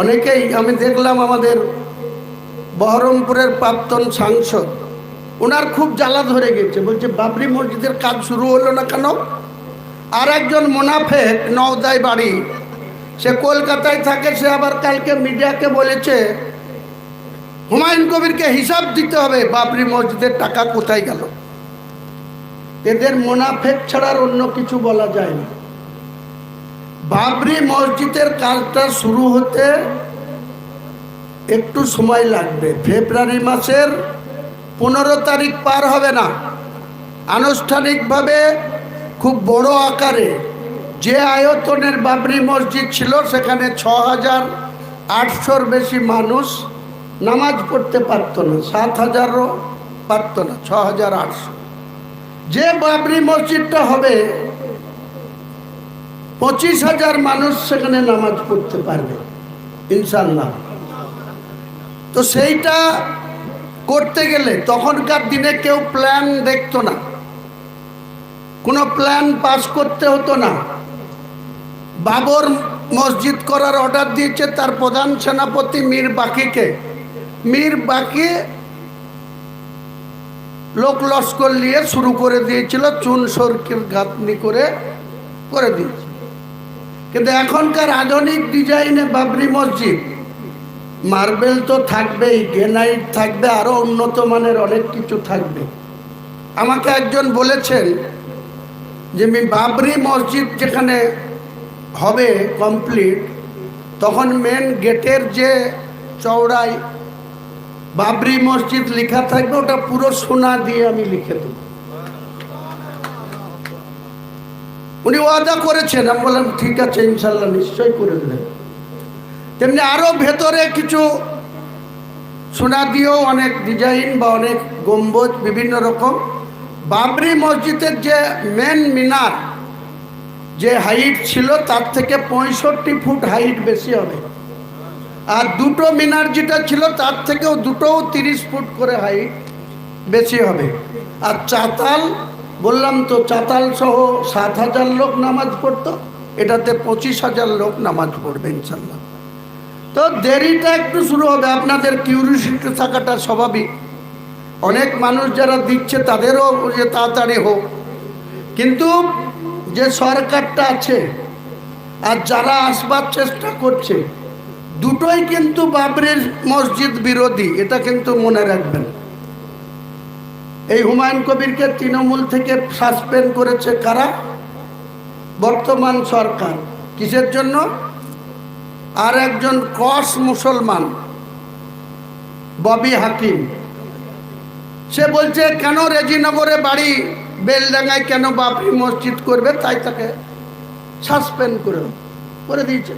অনেকেই আমি দেখলাম আমাদের বহরমপুরের প্রাক্তন সাংসদ ওনার খুব জ্বালা ধরে গেছে, বলছে, বাবরি মসজিদের কাজ শুরু হলো না কেন? আর একজন মোনাফেক নওদায় বাড়ি, সে কলকাতায় থাকে, সে আবার কালকে মিডিয়াকে বলেছে, হুমায়ুন কবিরকে হিসাব দিতে হবে, বাবরি মসজিদের টাকা কোথায় গেল? এদের মোনাফেক ছাড়ার অন্য কিছু বলা যায় না। বাবরি মসজিদের কাজটা শুরু হতে একটু সময় লাগবে। ফেব্রুয়ারি মাসের পনেরো তারিখ পার হবে না। আনুষ্ঠানিকভাবে খুব বড় আকারে যে আয়তনের বাবরি মসজিদ ছিল, সেখানে ছ হাজার আটশোর বেশি মানুষ নামাজ পড়তে পারত না সাত হাজারও পারত না ছ হাজার আটশো। যে বাবরি মসজিদটা হবে পঁচিশ হাজার মানুষ সেখানে নামাজ পড়তে পারবে ইনশাল্লাহ তো সেইটা করতে গেলে তখনকার দিনে কেউ প্ল্যান দেখতো না। কোনো প্ল্যান পাস করতে হতো না। বাবর মসজিদ করার অর্ডার দিয়েছে তার প্রধান সেনাপতি মীর বাকিকে। মীর বাকি লোক লস্কর নিয়ে শুরু করে দিয়েছিল, চুন, সরকির গাঁথনি করে করে দিয়েছে। কিন্তু এখনকার আধুনিক ডিজাইনে বাবরি মসজিদ, মার্বেল তো থাকবেই, গ্রেনাইট থাকবে আরও উন্নত মানের অনেক কিছু থাকবে। আমাকে একজন বলেছেন যে বাবরি মসজিদ যেখানে হবে কমপ্লিট, তখন মেন গেটের যে চওড়াই বাবরি মসজিদ লেখা থাকবে, ওটা পুরো সোনা দিয়ে আমি লিখে দেব। উনি ওয়াদা করেছেন, আমি বললাম, ঠিক আছে, ইনশাল্লাহ, নিশ্চয়ই করে দেবেন। তেমনি আরও ভেতরে কিছু সোনা দিয়েও অনেক ডিজাইন বা অনেক গম্বুজ বিভিন্ন রকম। বাবরি মসজিদের যে মেন মিনার, যে হাইট ছিল, তার থেকে পঁয়ষট্টি ফুট হাইট বেশি হবে। আর দুটো মিনার যেটা ছিল, তার থেকেও দুটোও তিরিশ ফুট করে হাইট বেশি হবে। আর চাতাল বললাম তো চাতাল সহ সাত হাজার লোক নামাজ পড়তো, এটাতে পঁচিশ হাজার লোক নামাজ পড়বে ইনশাল্লাহ। তো দেরিটা একটু শুরু হবে, আপনাদের কিউরিসিটি থাকাটা স্বাভাবিক। অনেক মানুষ যারা দিচ্ছে তাদেরও যে তাড়াতাড়ি হোক। কিন্তু যে সরকারটা আছে আর যারা আসবার চেষ্টা করছে, দুটোই কিন্তু বাবরির মসজিদ বিরোধী, এটা কিন্তু মনে রাখবেন। এই হুমায়ুন কবিরকে তৃণমূল থেকে সাসপেন্ড করেছে কারা? বর্তমান সরকার। কিসের জন্য? আর একজন ক্রস মুসলমান, ববি হাকিম। সে বলছে, কেন রেজিনগরে বাড়ি বেলডাঙ্গায় কেন বাবরি মসজিদ করবে? তাই তাকে সাসপেন্ড করে করে দিয়েছে।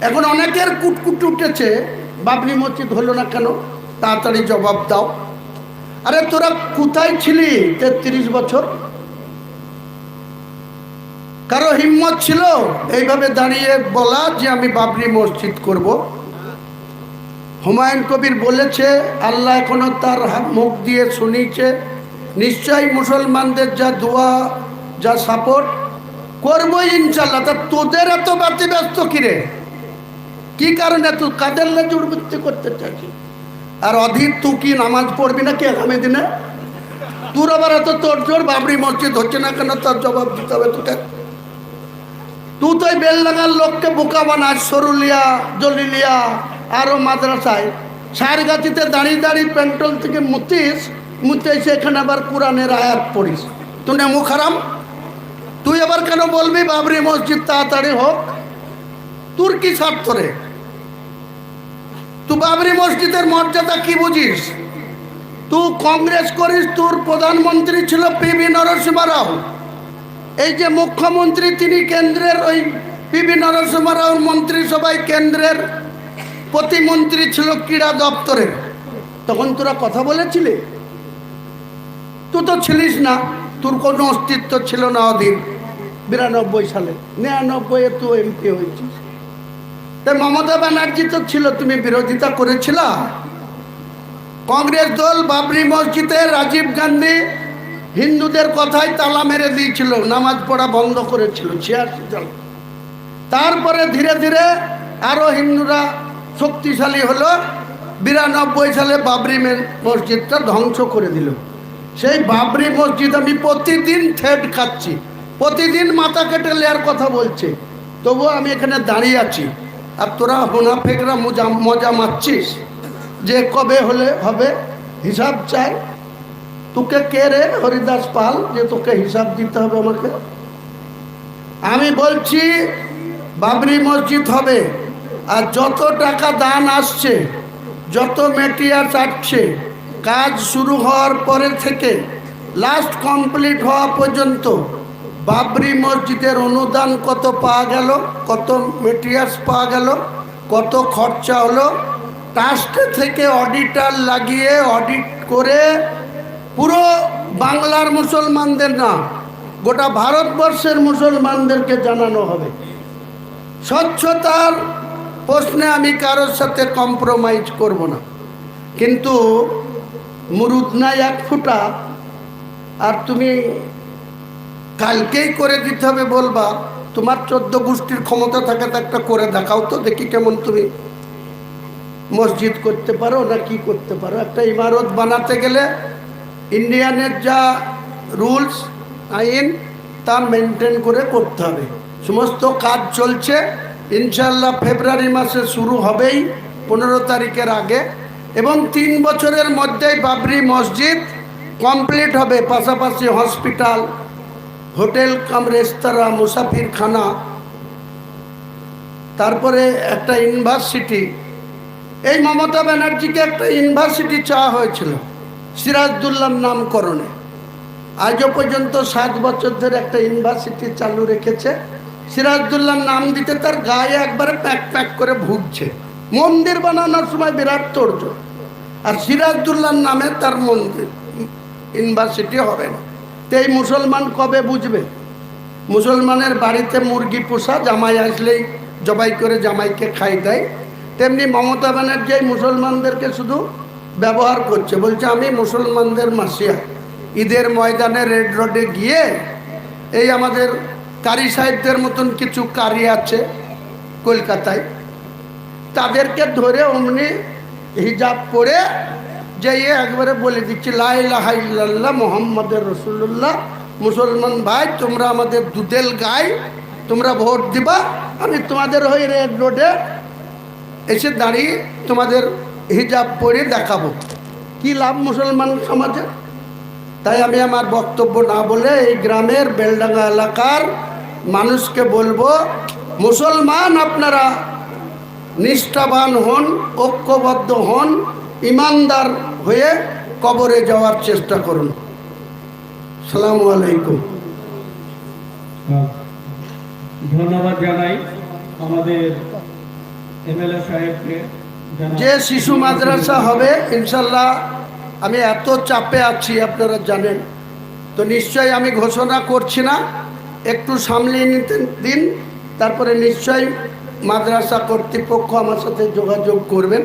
এখন অনেকের কুটকুট উঠেছে বাবরি মসজিদ হলো না কেন? তাড়াতাড়ি জবাব দাও। আরে তোরা কোথায় ছিলি তেত্রিশ বছর? কারও হিম্মত ছিল? এইভাবে দাঁড়িয়ে বলা যে আমি বাবরি মসজিদ করব। হুমায়ুন কবির বলেছে, আল্লাহ এখনও তার মুখ দিয়ে শুনিয়েছে, নিশ্চয়ই মুসলমানদের যা দোয়া, যা সাপোর্ট করব ইনশাল্লাহ তা তোদের এত বাতি ব্যস্ত কিরে? কি কারণে তুই কাদের লেজে উড়বৃত্তি করতে চাচ্ছিস আর অধীর তুই কি নামাজ পড়বি নাকি আগামী দিনে? তোর আবার এত তোর জোর, বাবরি মসজিদ হচ্ছে না কেন? তার জবাব দিতে হবে তোকে। তুই তো বেল লাগার লোককে বোকা বানাস, সরুলিয়া, জলিলিয়া আরও মাদ্রাসায়। সারগাছিতে দাঁড়িয়ে দাঁড়িয়ে পেন্টল থেকে মুতিস মুতে এখানে আবার কোরআনের আয়াত পড়িস। তুই নেমু খারাম তুই আবার কেন বলবি, বাবরি মসজিদ তাড়াতাড়ি হোক? তোর কি স্বার্থ রে? তুই বাবরি মসজিদের মর্যাদা কি বুঝিস? তুই কংগ্রেস করিস, তোর প্রধানমন্ত্রী ছিল পিবি নরসিংহ রাও এই যে মুখ্যমন্ত্রী, তিনি কেন্দ্রের ওই পিবি নরসিংহ রাওর মন্ত্রিসভায় কেন্দ্রের প্রতিমন্ত্রী ছিল ক্রীড়া দপ্তরের তখন তোরা কথা বলেছিলি? তুই তো ছিলিস না, তোর কোনো অস্তিত্ব ছিল না অধীন বিরানব্বই সালে। নিরানব্বইয়ে তুই এমপি হয়েছিস। মমতা ব্যানার্জি তো ছিল, তুমি বিরোধিতা করেছিল। কংগ্রেস দল বাবরি মসজিদে রাজীব গান্ধী হিন্দুদের কথাই তালা মেরে দিয়েছিল, নামাজ পড়া বন্ধ করেছিল, ছিয়াশি তারপরে ধীরে ধীরে আরও হিন্দুরা শক্তিশালী হলো, বিরানব্বই সালে বাবরি মসজিদটা ধ্বংস করে দিল। সেই বাবরি মসজিদ আমি প্রতিদিন থেট খাচ্ছি, প্রতিদিন মাথা কেটে নেওয়ার কথা বলছে, তবুও আমি এখানে দাঁড়িয়ে আছি। আর তোরা হোনাফেকরা মজা মজা মারছিস। যে কবে হলে হবে হিসাব চাই। তোকে কে রে হরিদাস পাল যে তোকে হিসাব দিতে হবে আমাকে? আমি বলছি, বাবরি মসজিদ হবে আর যত টাকা দান আসছে, যত মেটিরিয়ালস আসছে কাজ শুরু হওয়ার পরে থেকে লাস্ট কমপ্লিট হওয়া পর্যন্ত বাবরি মসজিদের অনুদান কত পাওয়া গেল? কত মেটেরিয়ালস পাওয়া গেল? কত খরচা হলো? ট্রাস্ট থেকে অডিটার লাগিয়ে অডিট করে পুরো বাংলার মুসলমানদের না, গোটা ভারতবর্ষের মুসলমানদেরকে জানানো হবে। স্বচ্ছতার প্রশ্নে আমি কারোর সাথে কম্প্রোমাইজ করব না। কিন্তু মুরুদ নাই এক ফুটা, আর তুমি কালকেই করে দিতে হবে বলবা, তোমার চোদ্দ গোষ্ঠীর ক্ষমতা থাকে তো একটা করে দেখাও তো, দেখি কেমন তুমি মসজিদ করতে পারো না কি করতে পারো। একটা ইমারত বানাতে গেলে ইন্ডিয়ানের যা রুলস, আইন, তা মেনটেন করে করতে হবে। সমস্ত কাজ চলছে ইনশাল্লাহ ফেব্রুয়ারি মাসে শুরু হবেই, পনেরো তারিখের আগে। এবং তিন বছরের মধ্যেই বাবরি মসজিদ কমপ্লিট হবে, পাশাপাশি হসপিটাল হোটেল কাম রেস্তোরাঁ মুসাফিরখানা, তারপরে একটা ইউনিভার্সিটি। এই মমতা ব্যানার্জিকে একটা ইউনিভার্সিটি চাওয়া হয়েছিল সিরাজদুল্লার নামকরণে। আজও পর্যন্ত সাত বছর ধরে একটা ইউনিভার্সিটি চালু রেখেছে। সিরাজদুল্লার নাম দিতে তার গায়ে একবারে প্যাক প্যাক করে ভুগছে। মন্দির বানানোর সময় বিরাট তোড়জ আর সিরাজদুল্লার নামে তার মন্দির, ইউনিভার্সিটি হবে না। তো এই মুসলমান কবে বুঝবে? মুসলমানের বাড়িতে মুরগি পোষা, জামাই আসলেই জবাই করে জামাইকে খাই দেয়। তেমনি মমতা ব্যানার্জি মুসলমানদেরকে শুধু ব্যবহার করছে, বলছে আমি মুসলমানদের মাসিয়া। ঈদের ময়দানে রেড রোডে গিয়ে এই আমাদের কারি সাহেবদের মতন কিছু কারি আছে কলকাতায়। তাদেরকে ধরে অমনি হিজাব পরে যাইয়ে একবারে বলে দিচ্ছি লাইল্লাহ মোহাম্মদের রসুল্লাহ মুসলমান ভাই, তোমরা আমাদের দুধেল গাই, তোমরা ভোট দিবা, আমি তোমাদের হয়ে রেড রোডে এসে দাঁড়িয়ে তোমাদের হিজাব পরে দেখাবো। কি লাভ মুসলমান সমাজে? তাই আমি আমার বক্তব্য না বলে এই গ্রামের বেলডাঙ্গা এলাকার মানুষকে বলব, মুসলমান আপনারা নিষ্ঠাবান হন, ঐক্যবদ্ধ হন ইমানদার হয়ে কবরে যাওয়ার চেষ্টা করুন। সালামু আলাইকুম। ধন্যবাদ জানাই আমাদের এমএলএ সাহেবকে যে শিশু মাদ্রাসা হবে ইনশাল্লাহ আমি এত চাপে আছি আপনারা জানেন। তো নিশ্চয়ই আমি ঘোষণা করছি না একটু সামলিয়ে নিতে দিন তারপরে নিশ্চয়ই মাদ্রাসা কর্তৃপক্ষ আমার সাথে যোগাযোগ করবেন।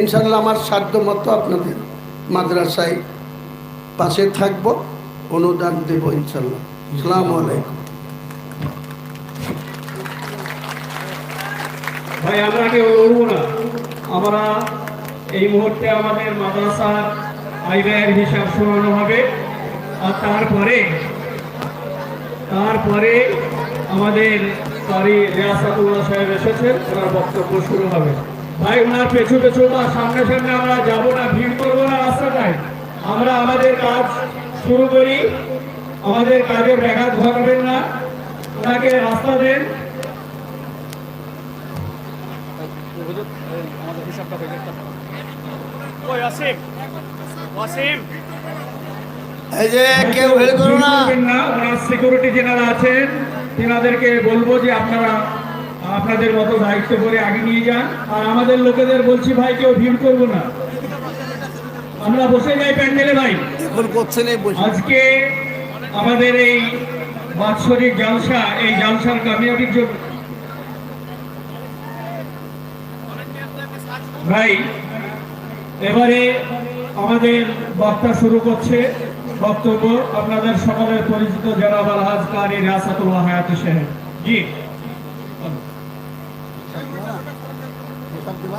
ইনশাল্লাহ আমার সাধ্য মতো আপনাদের মাদ্রাসায় পাশে থাকব, অনুদান দেব ইনশাল্লাহ আসসালামু আলাইকুম। ভাই, আমরা কেউ লড়বো না। আমরা এই মুহূর্তে আমাদের মাদ্রাসার আয় ব্যয়ের হিসাব শোনানো হবে। আর তারপরে তারপরে আমাদের কারি রিয়াসাতুল্লাহ সাহেব এসেছেন ওনার বক্তব্য শুরু হবে। ভাই ওনার পেছু পেছু বা সামনে সামনে আমরা যাব না ভিড় করব না রাস্তাটায়। আমরা আমাদের কাজ শুরু করি। আমাদের কাজে ব্যাঘাত ঘটবেন না। ওনাকে রাস্তা দেন। ওই অসীম অসীম এই যে কেউ হেল করো না। ওনার সিকিউরিটি যেনারা আছেন। তেনাদেরকে বলব যে আপনারা আপনাদের মতো দায়িত্ব করে আগে নিয়ে যান। আর আমাদের লোকেদের বলছি ভাই কেউ ভিড় করব না। আমরা বসে যাই প্যান্ডেলে ভাই। আজকে আমাদের এই বাৎসরিক জালসা এই জালসার কামিয়াবির জন্য ভাই এবারে আমাদের বক্তা শুরু করছে বক্তব্য। আপনাদের সকলের পরিচিত জনাব আলহাজ কারি রাসাতুল্লাহ হায়াত সাহেব। জি। সব দিবা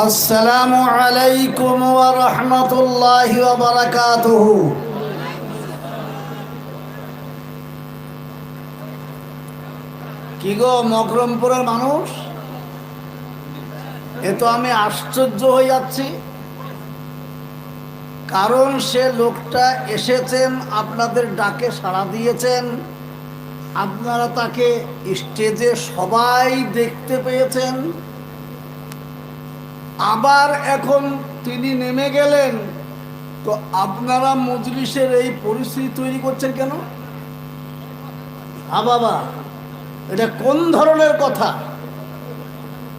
আসসালামু আলাইকুম ওয়া রাহমাতুল্লাহি ওয়া বারাকাতুহু। কি গো, মকরমপুরের মানুষ? এ তো আমি আশ্চর্য হয়ে যাচ্ছি। কারণ সে লোকটা এসেছেন, আপনাদের ডাকে সাড়া দিয়েছেন। আপনারা তাকে স্টেজে সবাই দেখতে পেয়েছেন। আবার এখন তিনি নেমে গেলেন, তো আপনারা মজলিসের এই পরিস্থিতি তৈরি করছেন কেন? হা বাবা, এটা কোন ধরনের কথা?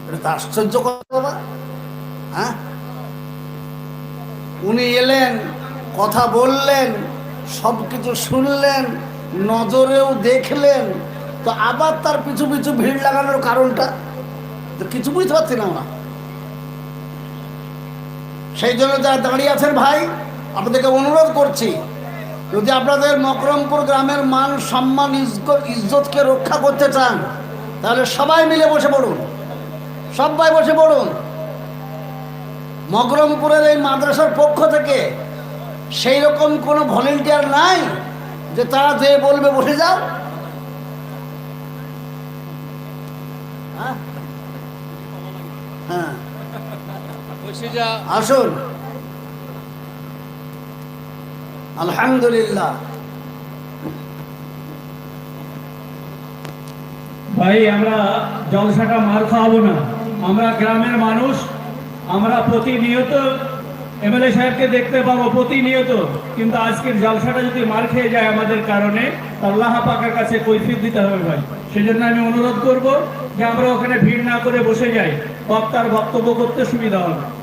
এটা তো আশ্চর্য কথা বাবা হ্যাঁ? উনি এলেন, কথা বললেন সব কিছু শুনলেন, নজরেও দেখলেন, তো আবার তার পিছু পিছু ভিড় লাগানোর কারণটা? তো কিছু বুঝতে পারছি না আমরা। সেই জন্য যারা দাঁড়িয়ে আছেন ভাই, আপনাদেরকে অনুরোধ করছি, যদি আপনাদের মকরমপুর গ্রামের মান, সম্মান ইজ্জ- ইজ্জতকে রক্ষা করতে চান, তাহলে সবাই মিলে বসে পড়ুন। সবাই বসে পড়ুন। মকরমপুরের এই মাদ্রাসার পক্ষ থেকে সেই রকম কোনো ভলেন্টিয়ার নাই যে তারা যে বলবে বসে যাও। হ্যাঁ? হ্যাঁ। আসুন। আলহামদুলিল্লাহ। ভাই আমরা জলসাটা মার খাওয়াবো না। আমরা গ্রামের মানুষ। আমরা প্রতিনিয়ত এমএলএ সাহেবকে দেখতে পাবো প্রতিনিয়ত। কিন্তু আজকের জলসাটা যদি মার খেয়ে যায় আমাদের কারণে আল্লাহ পাকের কাছে কৈফিয়ত দিতে হবে ভাই। সেজন্য আমি অনুরোধ করব যে আমরা ওখানে ভিড় না করে বসে যাই। বক্তার বক্তব্য করতে সুবিধা হবে।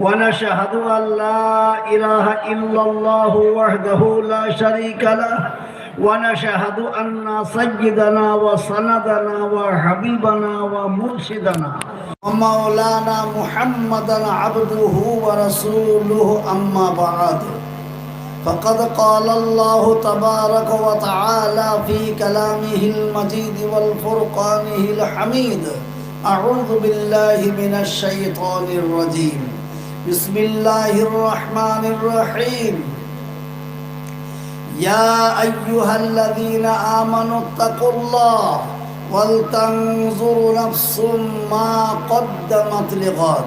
ونشهد أن لا إله إلا الله وحده لا شريك له ونشهد أن سيدنا وسندنا وحبيبنا ومرشدنا ومولانا محمدا عبده ورسوله أما بعد فقد قال الله تبارك وتعالى في كلامه المجيد والفرقانه الحميد أعوذ بالله من الشيطان الرجيم بسم الله الرحمن الرحيم يا أيها الذين آمنوا اتقوا الله ولتنظر نفس ما قدمت لغد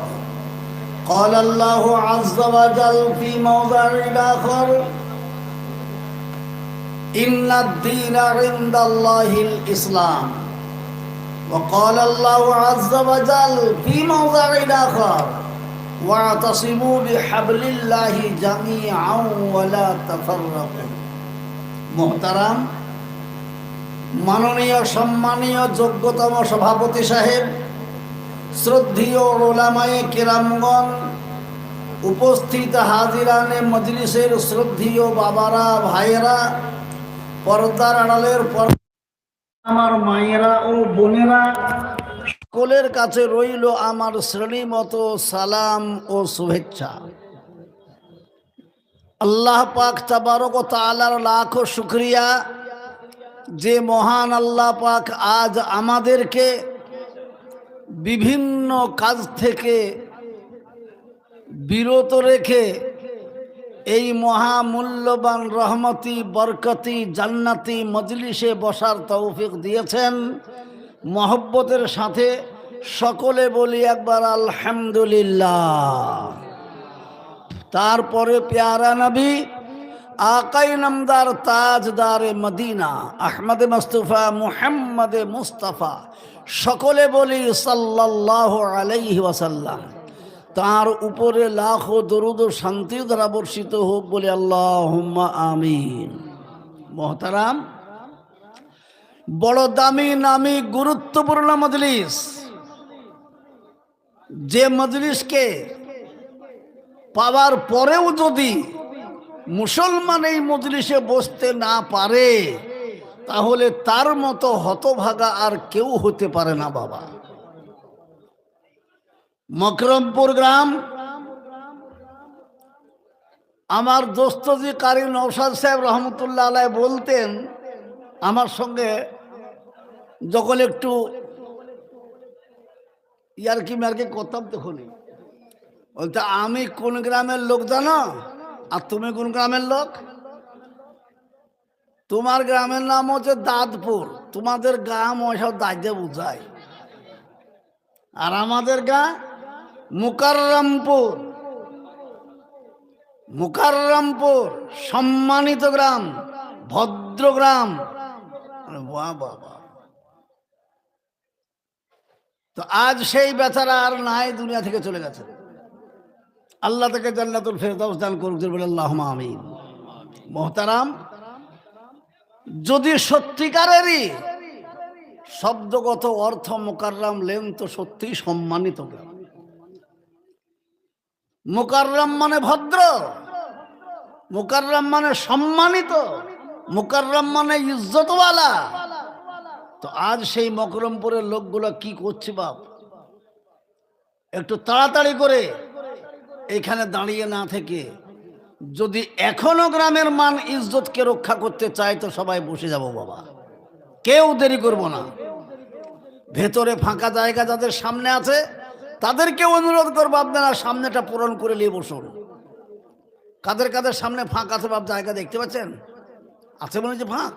قال الله عز وجل في موضع آخر إن الدين عند الله الإسلام وقال الله عز وجل في موضع آخر واعتصموا بحبل الله جميعا ولا تفرقوا মোহতারাম মাননীয় সম্মানীয় যোগ্যতম সভাপতি সাহেব শ্রদ্ধীয় ওলামায়ে কেরামগণ উপস্থিত হাজিরানে মজলিসের শ্রদ্ধীয় বাবারা ভাইয়েরা পর্দার আড়ালের পর আমার মায়েরা ও বোনেরা সকলের কাছে রইল আমার শ্রেণি মতো সালাম ও শুভেচ্ছা। আল্লাহ পাক তাবারক ও তালার লাখো শুক্রিয়া। যে মহান আল্লাহ পাক আজ আমাদেরকে বিভিন্ন কাজ থেকে বিরত রেখে এই মহামূল্যবান রহমতি, বরকতি, জান্নাতি মজলিসে বসার তৌফিক দিয়েছেন। মহব্বতের সাথে সকলে বলি একবার আলহামদুলিল্লাহ। তারপরে পেয়ারা নবী, আকাই নামদার তাজদার মদিনা, আহমদে মুস্তফা, মুহাম্মদ মুস্তাফা, সকলে বলি সাল্লাল্লাহু আলাইহি ওয়াসাল্লাম। তার উপরে লাখো দরুদ শান্তি দ্বারা বর্ষিত হোক বলে আল্লাহ আমিন। মহতারাম বড় দামি নামি গুরুত্বপূর্ণ মজলিস। যে মজলিসকে পাওয়ার পরেও যদি মুসলমান এই মজলিসে বসতে না পারে, তাহলে তার মতো হতভাগা আর কেউ হতে পারে না বাবা। মকরমপুর গ্রাম, আমার দোস্তজি কারি নৌসাদ সাহেব রহমতুল্লাহ আলাই বলতেন, আমার সঙ্গে যখন একটু ইয়ার ইয়ারকি মার্কি করতাম তখনই বলতে, আমি কোন গ্রামের লোক জানো? আর তুমি কোন গ্রামের লোক? তোমার গ্রামের নাম হচ্ছে দাঁতপুর। তোমাদের গ্রাম ওইসব দাঁতে বুঝায়। আর আমাদের গা মুকাররামপুর। মুকাররামপুর সম্মানিত গ্রাম, ভদ্র গ্রাম। বাবা। তো আজ সেই বেচারা আর নাই দুনিয়া থেকে চলে গেছে। আল্লাহ থেকে জান্নাতুল ফেরদাউস দান করুক বলে আল্লাহ আমিন। মোহতারাম, যদি সত্যিকারেরই শব্দগত অর্থ মোকাররাম লেন তো সত্যিই সম্মানিত মোকাররাম মানে ভদ্র, মোকাররাম মানে সম্মানিত, মোকাররাম মানে ইজ্জতওয়ালা তো আজ সেই মকরমপুরের লোকগুলো কি করছে বাপ? একটু তাড়াতাড়ি করে এখানে দাঁড়িয়ে না থেকে। যদি এখনও গ্রামের মান ইজ্জতকে রক্ষা করতে চায় তো সবাই বসে যাব বাবা। কেউ দেরি করব না। ভেতরে ফাঁকা জায়গা যাদের সামনে আছে তাদেরকে অনুরোধ করব আপনারা সামনেটা পূরণ করে নিয়ে বসুন। কাদের কাদের সামনে ফাঁক আছে বাপ, জায়গা দেখতে পাচ্ছেন? আছে মনে হচ্ছে ফাঁক?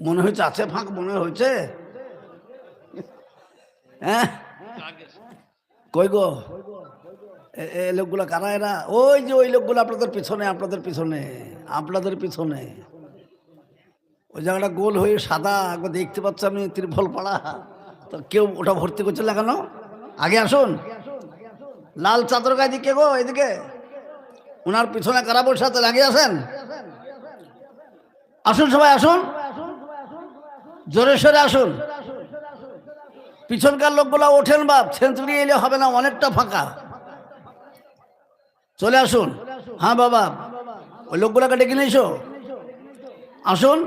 মনে হয়েছে আছে ফাঁক, মনে হয়েছে? হ্যাঁ? কই গো? এ- লোকগুলো কারা এরা? ওই যে ওই লোকগুলো আপনাদের পিছনে আপনাদের পিছনে আপনাদের পিছনে। ওই জায়গাটা গোল হয়ে সাদা, একবার দেখতে পাচ্ছি আমি ত্রিফল পাড়া তো কেউ ওটা ভর্তি করছে কেন? আগে আসুন। লাল চাদর গায়ে দিকে গো, এদিকে। ওনার পিছনে কারা বসে লাগিয়ে আসেন। আসুন সবাই, আসুন। জোরে সোরে আসুন। পিছনকার লোকগুলো ওঠেন বাপ সেঞ্চুরি এলে হবে না, অনেকটা ফাঁকা। চলে আসুন। হ্যাঁ বাবা, ওই লোকগুলোকে ডেকে নিয়ে এসো। আসুন।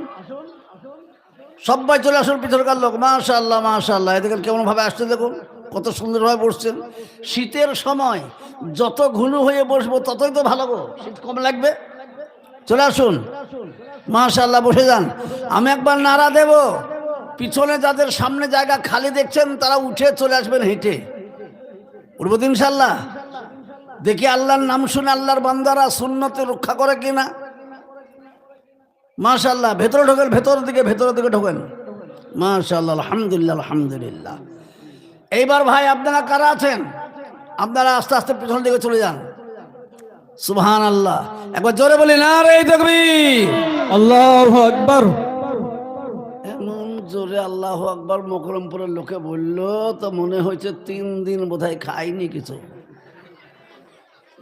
সবাই চলে আসুন পিছনকার লোক। মাশা আল্লাহ মাশা আল্লাহ এদিকে কেমন ভাবে আসছে দেখুন। কত সুন্দরভাবে বসছেন। শীতের সময় যত ঘুনু হয়ে বসবো, ততই তো ভালো গো। শীত কম লাগবে। চলে আসুন। মাশা আল্লাহ বসে যান। আমি একবার নাড়া দেব। পিছনে যাদের সামনে জায়গা খালি দেখছেন, তারা উঠে চলে আসবেন হেঁটে। উঠবো তো ইনশাল্লাহ দেখি আল্লাহর নাম শুনে আল্লাহর বান্দারা শূন্যতে রক্ষা করে কিনা। মাশাল্লাহ ভেতরে ঢোকেন, ভেতরের দিকে ভেতরের দিকে ঢোকেন। মাশাল্লাহ আলহামদুলিল্লাহ আলহামদুলিল্লাহ। এইবার ভাই, আপনারা কারা আছেন? আপনারা আস্তে আস্তে পিছনের দিকে চলে যান। সুবহান আল্লাহ একবার জোরে বলি না রে দেখবি আল্লাহ আকবর। এমন জোরে আল্লাহ আকবর মকরমপুরের লোকে বলল, তো মনে হয়েছে তিন দিন বোধহয় খাইনি কিছু।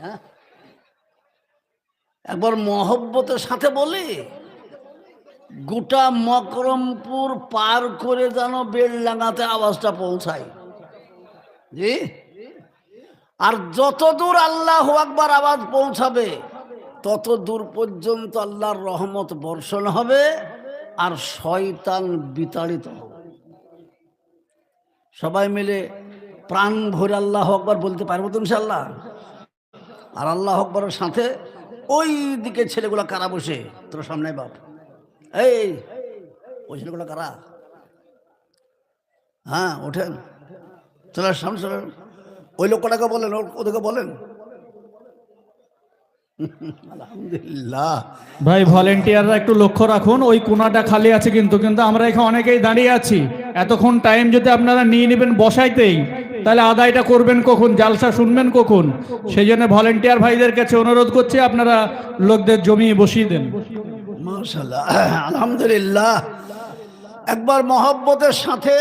হ্যাঁ? একবার মহব্বতের সাথে বলি, গোটা মকরমপুর পার করে যেন বেলডাঙ্গাতে আওয়াজটা পৌঁছায়। জি? আর যত দূর আল্লাহ আকবার আওয়াজ পৌঁছাবে তত দূর পর্যন্ত আল্লাহর রহমত বর্ষণ হবে আর শয়তান বিতাড়িত হবে। সবাই মিলে প্রাণ ভরে আল্লাহ আকবার বলতে পারব তো ইনশাল্লাহ আর আল্লাহ আকবরের সাথে ওই দিকে ছেলেগুলো কারা বসে? তোর সামনে বাপ। এই ওই ছেলেগুলো কারা? হ্যাঁ ওঠেন। আস, সামনে ওই লোকটাকে বলেন ওদেরকে বলেন। আলহামদুলিল্লাহ। ভাই ভলেন্টিয়াররা একটু লক্ষ্য রাখুন ওই কোনাটা খালি আছে কিন্তু কিন্তু আমরা এখানে অনেকেই দাঁড়িয়ে আছি। এতক্ষণ টাইম যদি আপনারা নিয়ে নেবেন বসাইতেই তাহলে আদায়টা করবেন কখন জালসা শুনবেন কখন? সেই জন্য ভলেন্টিয়ার ভাইদের কাছে অনুরোধ করছি আপনারা লোকদের জমিয়ে বসিয়ে দেন। আলহামদুলিল্লাহ। একবার মহব্বতের সাথে